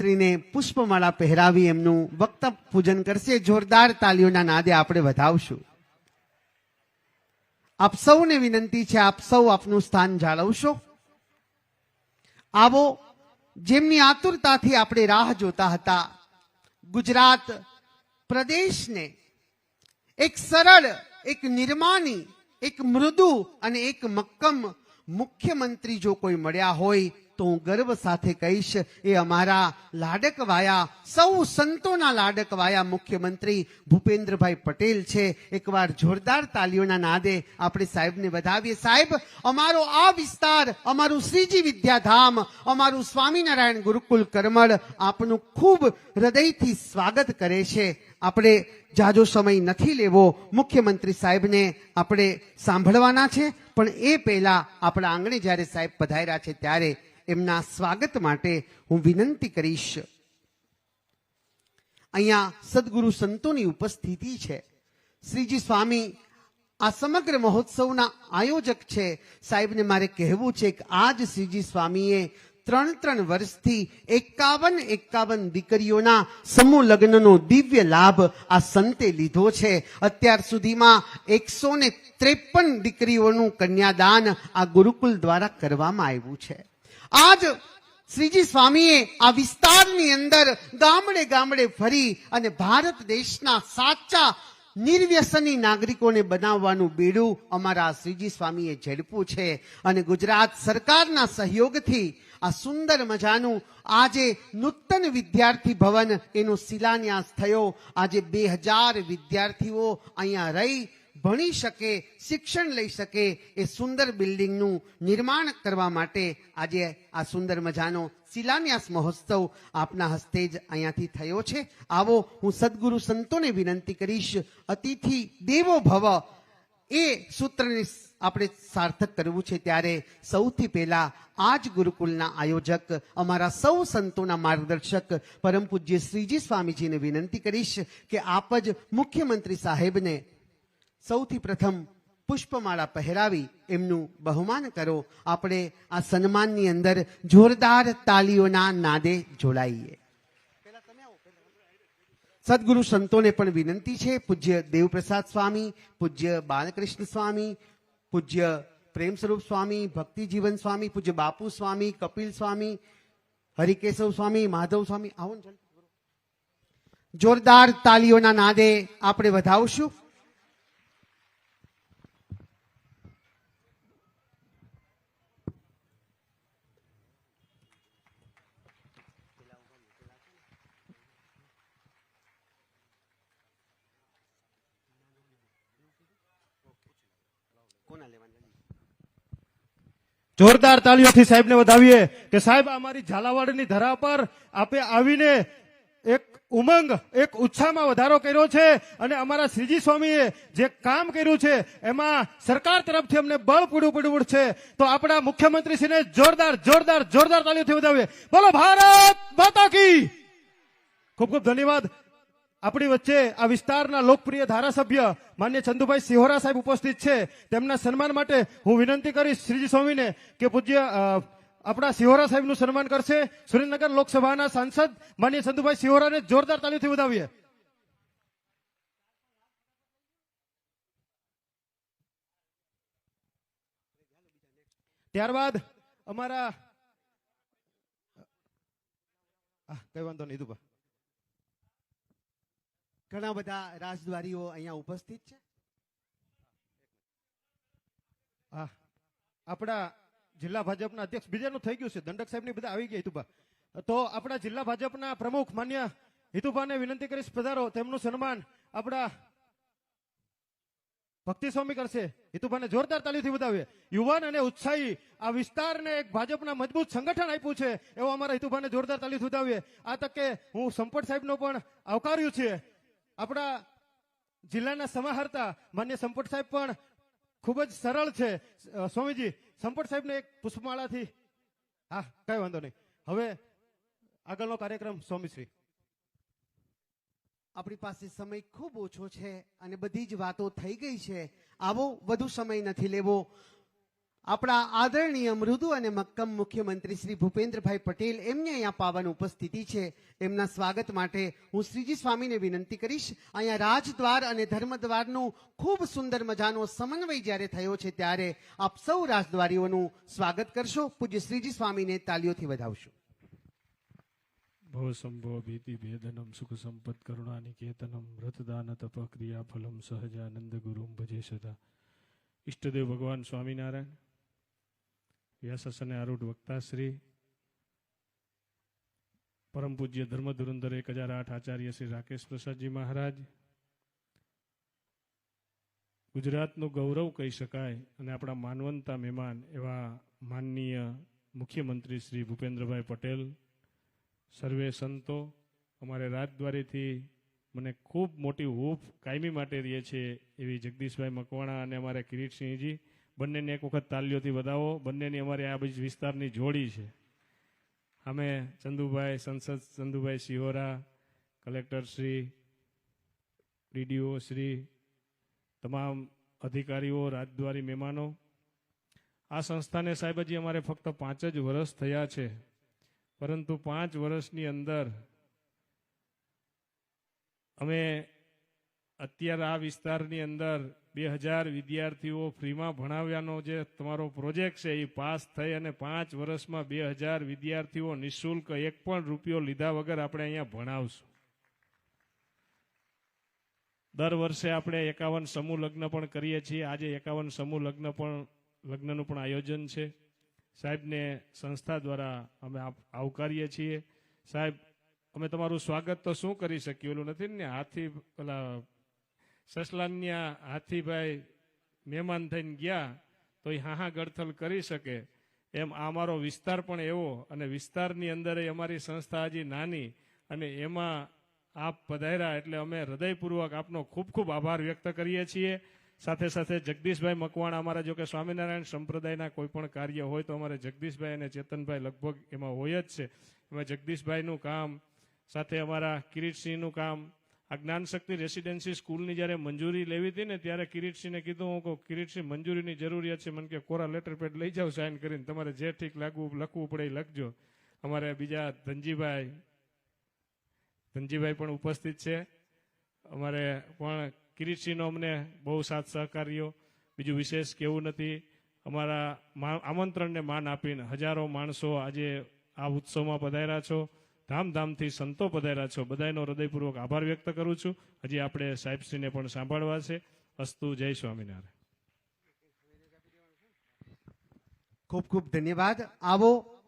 પુત્રીને પુષ્પમાળા પહેરાવી એમનું વક્ત પૂજન કરશે. જોરદાર તાલીઓના નાદે આપણે વધાવશું. આપ સૌને વિનંતી છે, આપ સૌ આપનું સ્થાન જાળવશો. આવો, જેમની આતુરતાથી આપણે રાહ જોતા હતા, ગુજરાત પ્રદેશને એક સરળ, એક નિર્માની એક મૃદુ અને એક મક્કમ મુખ્યમંત્રી જો કોઈ મળ્યા હોય તો હું ગર્વ સાથે કહીશ. એ અમારા લાડકવાયા, સૌ સંતોના લાડકવાયા મુખ્યમંત્રી ભૂપેન્દ્રભાઈ પટેલ છે. એકવાર જોરદાર તાલીઓના નાદે આપણે સાહેબને વધાવીએ. સાહેબ, અમારો આ વિસ્તાર, અમારું શ્રીજી વિદ્યાધામ, અમારું સ્વામિનારાયણ ગુરુકુલ કરમળ આપનું ખૂબ હૃદયથી સ્વાગત કરે છે. આપણે જાજો સમય નથી લેવો. મુખ્યમંત્રી સાહેબને આપણે સાંભળવાના છે. પણ એ પહેલા આપણા આંગણે જ્યારે સાહેબ પધાર્યા છે ત્યારે એમના સ્વાગત માટે હું વિનંતી કરીશ. અહીંયા સદગુરુ સંતોની ઉપસ્થિતિ છે. શ્રીજી સ્વામી, આ સમગ્ર મહોત્સવના આયોજક છે. સાહેબને મારે કહેવું છે કે આજ શ્રીજી સ્વામીએ ત્રણ ત્રણ વર્ષથી એકાવન એકાવન દીકરીઓના સમૂહ લગ્નનો દિવ્ય લાભ આ સંતે લીધો છે. અત્યાર સુધીમાં એકસો ને ત્રેપન દીકરીઓનું કન્યાદાન આ ગુરુકુલ દ્વારા કરવામાં આવ્યું છે. આજ શ્રીજી સ્વામીએ આ વિસ્તારની અંદર ગામડે ગામડે ફરી અને ભારત દેશના સાચા નિર્વ્યસની નાગરિકોને બનાવવાનું બેડું અમારા શ્રીજી સ્વામીએ ઝડપ્યું છે. અને ગુજરાત સરકારના સહયોગથી આ સુંદર મજાનું આજે નૂતન વિદ્યાર્થી ભવન એનો શિલાન્યાસ થયો. આજે બે હજાર વિદ્યાર્થીઓ અહીંયા રહી ભણી શકે, શિક્ષણ લઈ શકે એ સુંદર બિલ્ડિંગનું નિર્માણ કરવા માટે આજે આ સુંદર મજાનો શિલાન્યાસ મહોત્સવ આપના હસ્તે જ અહીંયાથી થયો છે. આવો હું સદગુરુ સંતોને વિનંતી કરીશ, અતિથિ દેવો ભવ, એ સૂત્રને આપણે સાર્થક કરવું છે. ત્યારે સૌથી પહેલા આ જ ગુરુકુલના આયોજક, અમારા સૌ સંતોના માર્ગદર્શક પરમ પૂજ્ય શ્રીજી સ્વામીજીને વિનંતી કરીશ કે આપ જ મુખ્યમંત્રી સાહેબને સૌથી પ્રથમ પુષ્પમાળા પહેરાવી એમનું બહુમાન કરો. આપણે આ સન્માનની અંદર જોરદાર તાલીઓના નાદે જોડાઈએ. સદગુરુ સંતોને પણ વિનંતી છે, પૂજ્ય દેવપ્રસાદ સ્વામી, પૂજ્ય બાલકૃષ્ણ સ્વામી, પૂજ્ય પ્રેમ સ્વરૂપ સ્વામી ભક્તિ જીવન સ્વામી, પૂજ્ય બાપુ સ્વામી, કપિલ સ્વામી, હરિકેશવ સ્વામી, માધવ સ્વામી, આવો જોરદાર તાલીઓના નાદે આપણે વધાવશું. જોરદાર તાળીઓથી સાહેબને વધાવીએ કે સાહેબ અમારી ઝાલાવાડની ધરા પર આપે આવીને એક ઉમંગ, એક ઉત્સાહમાં વધારો કર્યો છે અને અમારા શ્રીજી સ્વામીએ જે કામ કર્યું છે, એમાં સરકાર તરફથી અમને બળ પૂરું પડવું છે. તો આપણા મુખ્યમંત્રીશ્રીને જોરદાર જોરદાર જોરદાર તાળીઓથી વધાવીએ. બોલો ભારત માતા ખૂબ ખૂબ ધન્યવાદ. આપણી વચ્ચે આ વિસ્તારના લોકપ્રિય ધારાસભ્ય માન્ય ચંદુભાઈ સિહોરા સાહેબ ઉપસ્થિત છે. તેમના સન્માન માટે હું વિનંતી કરીશ શ્રીજી સ્વામીને કે પૂજ્ય આપણા સિહોરા સાહેબનું સન્માન કરશે. સુરેન્દ્રનગર લોકસભાના સાંસદ માન્ય ચંદુભાઈ સિહોરાને જોરદાર તાલીમથી વધાવીએ. ત્યારબાદ અમારા કઈ વાંધો નહીં દુબા ઘણા બધા રાજદ્વારીઓ અહીંયા ઉપસ્થિત છે? આપણા જિલ્લા ભાજપના અધ્યક્ષ, બીજાનું થઈ ગયું છે, દંડક સાહેબની બધા આવી ગયા, હિતુભા. તો આપણા જિલ્લા ભાજપના પ્રમુખ માન્ય હિતુભાને વિનંતી કરીશ, પધારો, તેમનું સન્માન આપણા ભક્તિ સ્વામી કરશે. હિતુભાને જોરદાર તાલીથી બતાવીએ યુવાન અને ઉત્સાહી, આ વિસ્તારને એક ભાજપના મજબૂત સંગઠન આપ્યું છે, એવો અમારા હિતુભાને જોરદાર તાલીથી બતાવીએ આ તકે હું સંપટ સાહેબનો પણ આવકાર્યું છે. આપણા જિલ્લાના સમાહર્તા માન્ય સંપટ સાહેબ પણ ખૂબ જ સરળ છે. સ્વામીજી, સંપટ સાહેબને એક પુષ્પમાળાથી હા, કઈ વાંધો નહીં. હવે આગળનો કાર્યક્રમ સ્વામીશ્રી. આપણી પાસે સમય ખૂબ ઓછો છે અને બધી જ વાતો થઈ ગઈ છે. આવો વધુ સમય નથી લેવો. આપણા આદરણીય મૃદુ અને મક્કમ મુખ્યમંત્રી શ્રી ભૂપેન્દ્રભાઈ પટેલ એમની અહીંયા પાવન ઉપસ્થિતિ છે. એમના સ્વાગત માટે હું શ્રીજી સ્વામીને વિનંતી કરીશ. અહીંયા રાજદ્વાર અને ધર્મદ્વારનું ખૂબ સુંદર મજાનો સમન્વય જ્યારે થયો છે ત્યારે આપ સૌ રાજદ્વારીઓનું સ્વાગત કરશો. પૂજ્ય શ્રીજી સ્વામીને તાલીઓથી વધાવશો. ભવ સંભવ ભીતિ ભેદનમ સુખ સંપત કરુણા નિકેતનમ વ્રતદાન તપ ક્રિયા ફલમ સહજાનંદ ગુરુમ ભજે સદા. ઈષ્ટદેવ ભગવાન સ્વામિનારાયણ અને આરૂઢ વક્તા શ્રી પરમ પૂજ્ય ધર્મ ધુરંધર એક હજાર આઠ આચાર્ય શ્રી રાકેશ પ્રસાદજી મહારાજ. ગુજરાતનું ગૌરવ કહી શકાય અને આપણા માનવંતા મહેમાન એવા માનનીય મુખ્યમંત્રી શ્રી ભૂપેન્દ્રભાઈ પટેલ, સર્વે સંતો, અમારે રાજદ્વારીથી મને ખૂબ મોટી હૂફ કાયમી માટે રહે છે એવી જગદીશભાઈ મકવાણા અને અમારે કિરીટસિંહજી બંનેને એક વખત તાલીઓથી વધાવો. બંનેની અમારી આ બીજ વિસ્તારની જોડી છે. અમે ચંદુભાઈ, સંસદ ચંદુભાઈ સિહોરા, કલેક્ટર શ્રી, ડીડીઓ શ્રી, તમામ અધિકારીઓ, રાજદ્વારી મહેમાનો. આ સંસ્થાને સાહેબજી અમારે ફક્ત પાંચ જ વર્ષ થયા છે. પરંતુ પાંચ વર્ષની અંદર અમે અત્યારે આ વિસ્તારની અંદર બે હજાર વિદ્યાર્થીઓ ફ્રીમાં ભણાવ્યાનો જે તમારો પ્રોજેક્ટ છે, એ પાસ થઈ અને પાંચ વર્ષમાં બે હજાર વિદ્યાર્થીઓ નિઃશુલ્ક એક પણ રૂપિયો લીધા વગર આપણે અહીંયા ભણાવશું. દર વર્ષે આપણે એકાવન સમૂહ લગ્ન પણ કરીએ છીએ. આજે એકાવન સમૂહ લગ્ન પણ, લગ્નનું પણ આયોજન છે. સાહેબને સંસ્થા દ્વારા અમે આવકારીએ છીએ. સાહેબ, અમે તમારું સ્વાગત તો શું કરી શકીએ ઓલું નથી ને, હાથી, પેલા સસલાન્યા હાથીભાઈ મહેમાન થઈને ગયા, તો એ હાહા ગળથલ કરી શકે. એમ અમારો વિસ્તાર પણ એવો અને વિસ્તારની અંદર અમારી સંસ્થા હજી નાની અને એમાં આપ પધાર્યા એટલે અમે હૃદયપૂર્વક આપનો ખૂબ ખૂબ આભાર વ્યક્ત કરીએ છીએ. સાથે સાથે જગદીશભાઈ મકવાણા અમારા જો કે સ્વામિનારાયણ સંપ્રદાયના કોઈ પણ કાર્ય હોય તો અમારે જગદીશભાઈ અને ચેતનભાઈ લગભગ એમાં હોય જ છે. એમાં જગદીશભાઈનું કામ, સાથે અમારા કિરીટસિંહનું કામ આ જ્ઞાનશક્તિ રેસિડેન્સી સ્કૂલની જ્યારે મંજૂરી લેવી હતી ને, ત્યારે કિરીટસિંહને કીધું, હું કહું, કિરીટસિંહ, મંજૂરીની જરૂરિયાત છે. મને કે કોરા લેટર પેડ લઈ જાઓ સાઇન કરીને. તમારે જે ઠીક લાગવું, લખવું પડે એ લખજો. અમારે બીજા ધનજીભાઈ ધનજીભાઈ પણ ઉપસ્થિત છે. અમારે પણ કિરીટસિંહનો અમને બહુ સાથ સહકાર્યો. બીજું વિશેષ કેવું નથી. અમારા આમંત્રણને માન આપીને હજારો માણસો આજે આ ઉત્સવમાં પધાર્યા છો. ધામધામથી સંતો પધાર્યા છો. બધાનો હૃદયપૂર્વક આભાર વ્યક્ત કરું છું. હજી આપણે સાહેબશ્રીને પણ સાંભળવા છે. અસ્તુ, જય સ્વામિનારાયણ. ખૂબ ખૂબ ધન્યવાદ. આવો,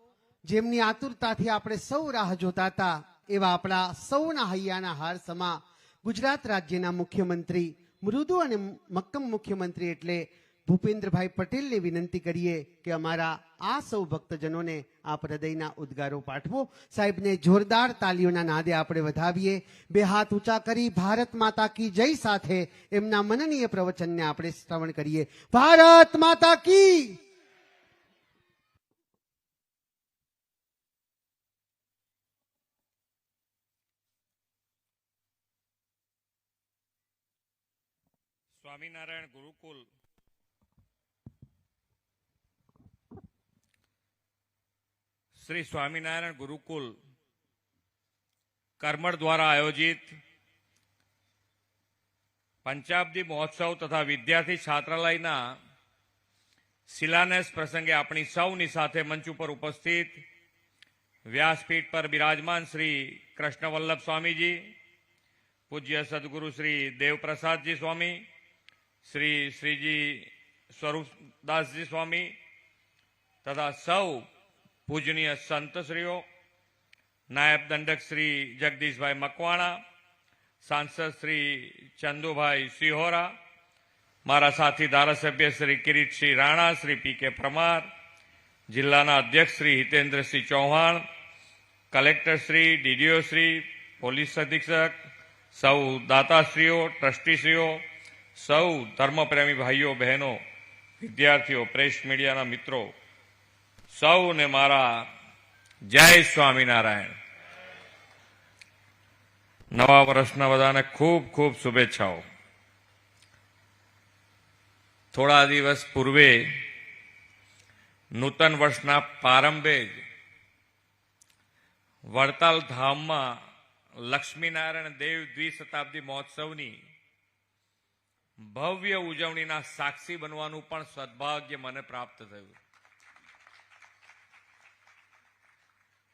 જેમની આતુરતાથી આપણે સૌ રાહ જોતા હતા, એવા આપણા સૌના હૈયાના હાર સમા ગુજરાત રાજ્યના મુખ્યમંત્રી, મૃદુ અને મક્કમ મુખ્યમંત્રી એટલે ભૂપેન્દ્રભાઈ પટેલને વિનંતી કરીએ કે અમારા આ સૌ ભક્તજનોને આપ હૃદયના ઉદ્ગારો પાઠવો. સાહેબને જોરદાર તાલીઓના નાદે આપણે વધાવીએ. બે હાથ ઊંચા કરી, ભારત માતા કી જય સાથે એમના મનનીય પ્રવચનને આપણે શ્રવણ કરીએ. ભારત માતા કી! સ્વામિનારાયણ ગુરુકુલ શ્રી સ્વામિનારાયણ ગુરુકુલ કરમળ દ્વારા આયોજિત પંચાબ્દી મહોત્સવ તથા વિદ્યાર્થી છાત્રાલયના શિલાન્યાસ પ્રસંગે આપણી સૌની સાથે મંચ ઉપર ઉપસ્થિત વ્યાસપીઠ પર બિરાજમાન શ્રી કૃષ્ણવલ્લભ સ્વામીજી, પૂજ્ય સદગુરુ શ્રી દેવપ્રસાદજી સ્વામી, શ્રી શ્રીજી સ્વરૂપદાસજી સ્વામી તથા સૌ પૂજનીય સંતશ્રીઓ, નાયબ દંડક શ્રી જગદીશભાઈ મકવાણા, સાંસદ શ્રી ચંદુભાઈ સિહોરા, મારા સાથી ધારાસભ્ય શ્રી કિરીટસિંહ રાણા, શ્રી પી કે પરમાર, જિલ્લાના અધ્યક્ષ Shri Hitendrasinh Chauhan, collector Shri, DDO Shri, police અધિક્ષક, સૌ દાતાશ્રીઓ, ટ્રસ્ટીશ્રીઓ, સૌ ધર્મપ્રેમી ભાઈઓ, બહેનો, વિદ્યાર્થીઓ, પ્રેસ મીડિયાના મિત્રો સૌને મારા જય સ્વામિનારાયણ. નવા વર્ષના બધાને ખૂબ ખૂબ શુભેચ્છાઓ. થોડા દિવસ પૂર્વે નૂતન વર્ષના પ્રારંભે જ વડતાલ ધામમાં લક્ષ્મીનારાયણ દેવ દ્વિશતાબ્દી મહોત્સવની ભવ્ય ઉજવણીના સાક્ષી બનવાનું પણ સદભાગ્ય મને પ્રાપ્ત થયું.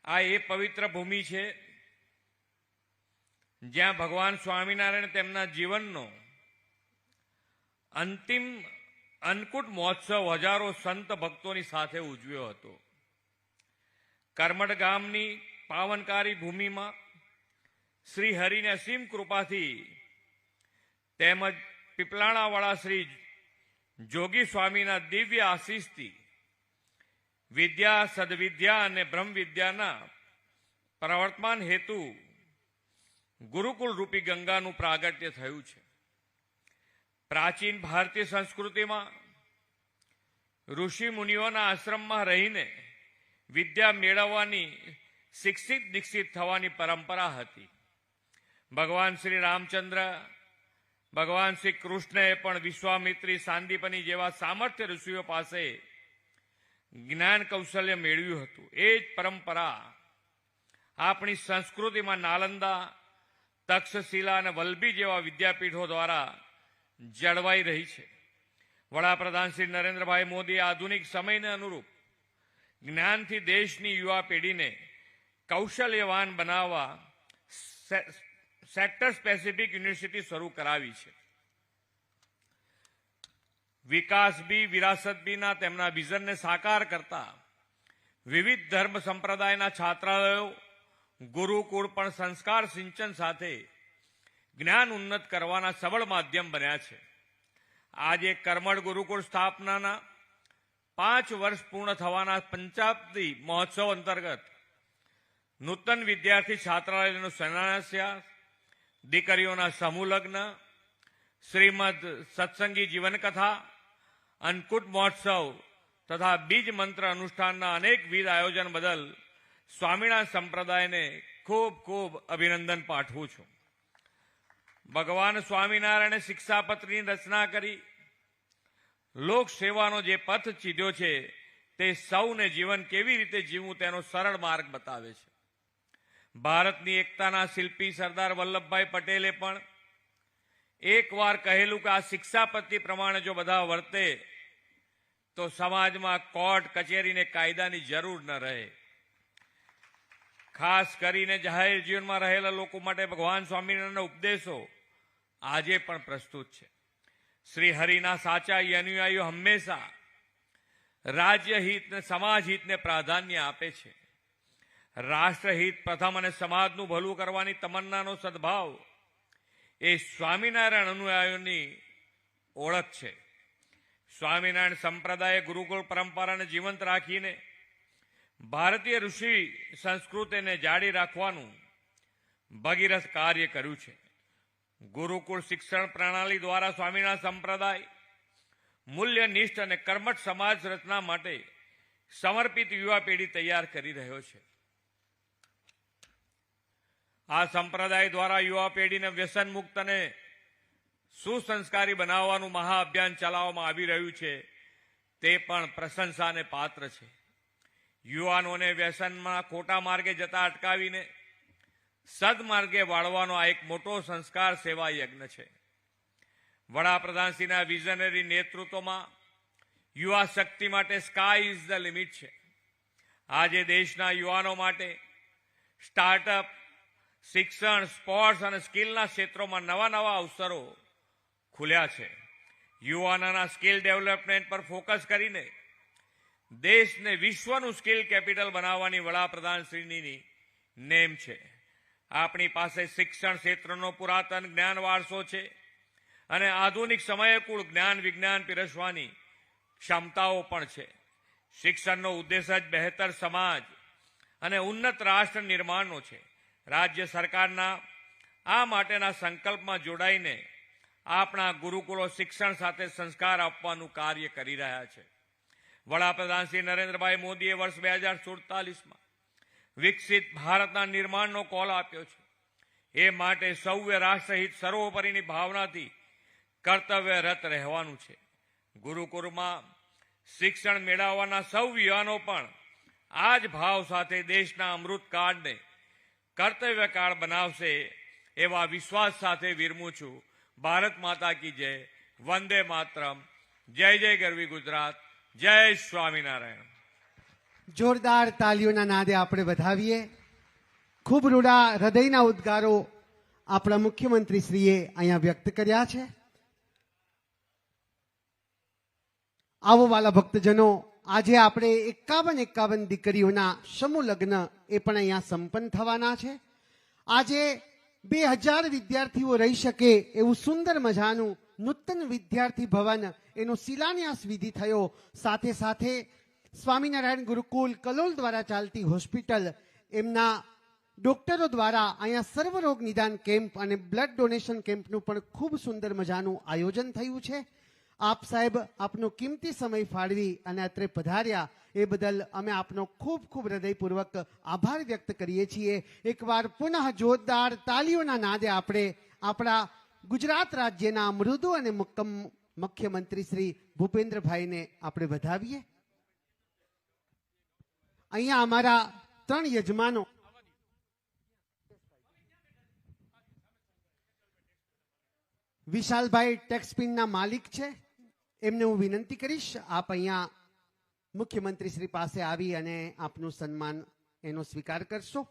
આ એ પવિત્ર ભૂમિ છે, જ્યાં ભગવાન સ્વામિનારાયણ તેમના જીવનનો અંતિમ અન્નકૂટ મહોત્સવ હજારો સંત ભક્તોની સાથે ઉજવ્યો હતો. કરમડ ગામની પાવનકારી ભૂમિમાં શ્રી હરિને અસીમ કૃપાથી તેમજ પીપલાણાવાળા શ્રી જોગી સ્વામીના દિવ્ય આશીષથી વિદ્યા, સદવિદ્યા અને બ્રહ્મ વિદ્યાના પ્રવર્તમાન હેતુ ગુરુકુળ રૂપી ગંગાનું પ્રાગટ્ય થયું છે. પ્રાચીન ભારતીય સંસ્કૃતિમાં ઋષિ મુનિઓના આશ્રમમાં રહીને વિદ્યા મેળવવાની શિક્ષિત દીક્ષિત થવાની પરંપરા હતી. ભગવાન શ્રી રામચંદ્ર, ભગવાન શ્રી કૃષ્ણએ પણ વિશ્વામિત્રી સાંદીપની જેવા સામર્થ્ય ઋષિઓ પાસે જ્ઞાન કૌશલ્ય મેળવ્યું હતું. એ જ પરંપરા આપણી સંસ્કૃતિમાં નાલંદા, તક્ષશિલા અને વલ્લભી જેવા વિદ્યાપીઠો દ્વારા જળવાઈ રહી છે. વડાપ્રધાન શ્રી નરેન્દ્રભાઈ મોદીએ આધુનિક સમયને અનુરૂપ જ્ઞાનથી દેશની યુવા પેઢીને કૌશલ્યવાન બનાવવા સેક્ટર સ્પેસિફિક યુનિવર્સિટી શરૂ કરાવી છે. વિકાસ બી, વિરાસત બીના તેમના વિઝનને સાકાર કરતા વિવિધ ધર્મ સંપ્રદાયના છાત્રાલયો, ગુરુકુળ પણ સંસ્કાર સિંચન સાથે જ્ઞાન ઉન્નત કરવાના સબળ માધ્યમ બન્યા છે. આજે કર્મળ ગુરુકુળ સ્થાપનાના પાંચ વર્ષ પૂર્ણ થવાના પંચાબ્દી મહોત્સવ અંતર્ગત નૂતન વિદ્યાર્થી છાત્રાલયનું શિલાન્યાસ, દીકરીઓના સમૂહ શ્રીમદ સત્સંગી જીવનકથા અન્નકૂટ મહોત્સવ તથા બીજ મંત્ર અનુષ્ઠાનના અનેકવિધ આયોજન બદલ સ્વામિનારાયણ સંપ્રદાયને ખૂબ ખૂબ અભિનંદન પાઠવું છું. ભગવાન સ્વામિનારાયણે શિક્ષાપત્રની રચના કરી. લોક સેવાનો જે પથ ચીધ્યો છે તે સૌને જીવન કેવી રીતે જીવવું તેનો સરળ માર્ગ બતાવે છે. ભારતની એકતાના શિલ્પી સરદાર વલ્લભભાઈ પટેલે પણ એકવાર કહેલું કે આ શિક્ષાપત્તિ પ્રમાણે જો બધા વર્તે, તો સમાજમાં કોર્ટ, કચેરીને કાયદાની જરૂર ન રહે. ખાસ કરીને જાહેર જીવનમાં રહેલા લોકો માટે ભગવાન સ્વામિનારાયણના ઉપદેશો આજે પણ પ્રસ્તુત છે. શ્રી હરિના સાચા અનુયાયીઓ હંમેશા રાજ્યહિતને હિત ને સમાજ હિતને પ્રાધાન્ય આપે છે. રાષ્ટ્રહિત પ્રથમ અને સમાજનું ભલું કરવાની તમન્નાનો સદભાવ એ સ્વામિનારાયણ અનુયાયીઓની ઓળખ છે. સ્વામિનારાયણ સંપ્રદાયે ગુરુકુળ પરંપરાને જીવંત રાખીને ભારતીય ઋષિ સંસ્કૃતિને જાળી રાખવાનું ભગીરથ કાર્ય કર્યું છે. ગુરુકુળ શિક્ષણ પ્રણાલી દ્વારા સ્વામિનારાયણ સંપ્રદાય મૂલ્યનિષ્ઠ અને કર્મઠ સમાજ રચના માટે સમર્પિત યુવા પેઢી તૈયાર કરી રહ્યો છે. આ સંપ્રદાય દ્વારા યુવા પેઢીને વ્યસન મુક્ત અને સુસંસ્કારી બનાવવાનું મહાઅભિયાન ચલાવવામાં આવી રહ્યું છે, તે પણ પ્રશંસાને પાત્ર છે. યુવાનોને વ્યસનમાં ખોટા માર્ગે જતા અટકાવીને સદમાર્ગે વાળવાનો આ એક મોટો સંસ્કાર સેવા યજ્ઞ છે. વડાપ્રધાનશ્રીના વિઝનરી નેતૃત્વમાં યુવા શક્તિ માટે સ્કાય ઇઝ ધ લિમિટ છે. આજે દેશના યુવાનો માટે સ્ટાર્ટઅપ શિક્ષણ, સ્પોર્ટ્સ અને સ્કિલના ક્ષેત્રોમાં નવા નવા અવસરો ખુલ્યા છે. યુવાનોના સ્કિલ ડેવલપમેન્ટ પર ફોકસ કરીને દેશને વિશ્વનું સ્કિલ કેપિટલ બનાવવાની વડાપ્રધાનશ્રીની નેમ છે. આપણી પાસે શિક્ષણ ક્ષેત્રનો પુરાતન જ્ઞાન વારસો છે અને આધુનિક સમયે કુળ જ્ઞાન વિજ્ઞાન પીરસવાની ક્ષમતાઓ પણ છે. શિક્ષણનો ઉદ્દેશ જ બહેતર સમાજ અને ઉન્નત રાષ્ટ્ર નિર્માણનો છે. રાજ્ય સરકારના આ માટેના સંકલ્પમાં જોડાઈને આપણા ગુરુકુળો શિક્ષણ સાથે સંસ્કાર આપવાનું કાર્ય કરી રહ્યા છે. વડાપ્રધાન શ્રી નરેન્દ્રભાઈ મોદીએ વર્ષ બે હજાર સુડતાલીસમાં વિકસિત ભારતના નિર્માણનો કોલ આપ્યો છે. એ માટે સૌએ રાષ્ટ્રહિત સર્વોપરીની ભાવનાથી કર્તવ્યરત રહેવાનું છે. ગુરુકુળમાં શિક્ષણ મેળવવાના સૌ યુવાનો પણ આ જ ભાવ સાથે દેશના અમૃતકાળને કર્તવ્યકાળ બનાવશે એવા વિશ્વાસ સાથે વિરમું છું. ભારત માતા કી જય. વંદે માતરમ. જય જય ગરવી ગુજરાત. જય સ્વામિનારાયણ. જોરદાર તાલીઓના નાદે આપણે વધાવીએ. ખૂબ રૂડા હૃદયના ઉદ્ગારો આપણા મુખ્યમંત્રી શ્રીએ અહીંયા વ્યક્ત કર્યા છે. આવો વાલા ભક્તજનો આજે આપણે એકાવન એકાવન દીકરીઓના સમૂહ લગ્ન એ પણ અહીંયા સંપન્ન થવાના છે. આજે બે હજાર વિદ્યાર્થીઓ રહી શકે એવું સુંદર મજાનું નૂતન વિદ્યાર્થી ભવન એનો શિલાન્યાસ વિધિ થયો. સાથે સાથે સ્વામિનારાયણ ગુરુકુલ કલોલ દ્વારા ચાલતી હોસ્પિટલ એમના ડોક્ટરો દ્વારા અહીંયા સર્વરોગ નિદાન કેમ્પ અને બ્લડ ડોનેશન કેમ્પનું પણ ખૂબ સુંદર મજાનું આયોજન થયું છે. આપ સાહેબ આપનો કિંમતી સમય ફાળવી અને અત્રે પધાર્યા, એ બદલ અમે આપનો ખૂબ ખૂબ હૃદયપૂર્વક આભાર વ્યક્ત કરીએ છીએ. એકવાર પુનઃ જોરદાર તાલીઓના નાદે આપણે આપણા ગુજરાત રાજ્યના મૃદુ અને મુક્કમ મુખ્યમંત્રી શ્રી ભૂપેન્દ્રભાઈને આપણે વધાવીએ. અહીંયા અમારા ત્રણ યજમાનો. વિશાલભાઈ ટેક્સપિનના માલિક છે. એમને હું વિનંતી કરીશ, આપ અહીંયા મુખ્યમંત્રી શ્રી પાસે આવી અને આપનું સન્માન એનો સ્વીકાર કરશો.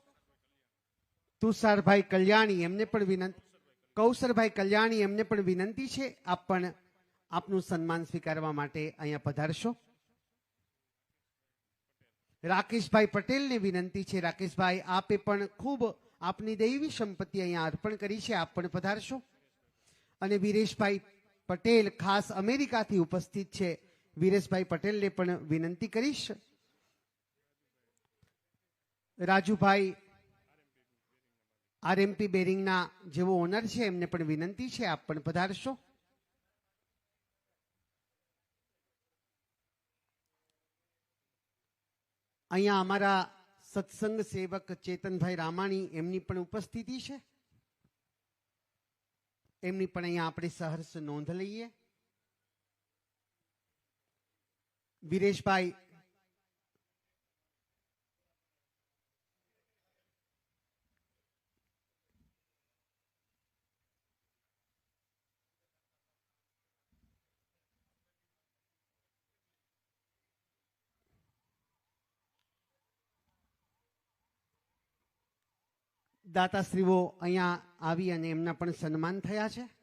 તુષારભાઈ કલ્યાણી એમને પણ વિનંતી કૌશરભાઈ કલ્યાણી એમને પણ વિનંતી છે, આપ પણ આપનું સન્માન સ્વીકારવા માટે અહીંયા પધારશો. રાકેશભાઈ પટેલને વિનંતી છે, રાકેશભાઈ, આપે પણ ખૂબ આપની દૈવી સંપત્તિ અહીંયા અર્પણ કરી છે, આપ પણ પધારશો. અને વિરેશભાઈ પટેલ ખાસ અમેરિકાથી ઉપસ્થિત છે. વિરેશભાઈ પટેલને પણ વિનંતી કરીશ. રાજુભાઈ આરએમપી બેરિંગના જેવો ઓનર છે, એમને પણ વિનંતી છે, આપ પણ પધારશો. અહીંયા અમારા સત્સંગ સેવક ચેતનભાઈ રામાણી એમની પણ ઉપસ્થિતિ છે. એમની પણ અહીંયા આપણે સહર્ષ નોંધ લઈએ. વિરેશભાઈ દાતાશ્રીઓ અહીંયા આવી અને એમના પણ સન્માન થયા છે.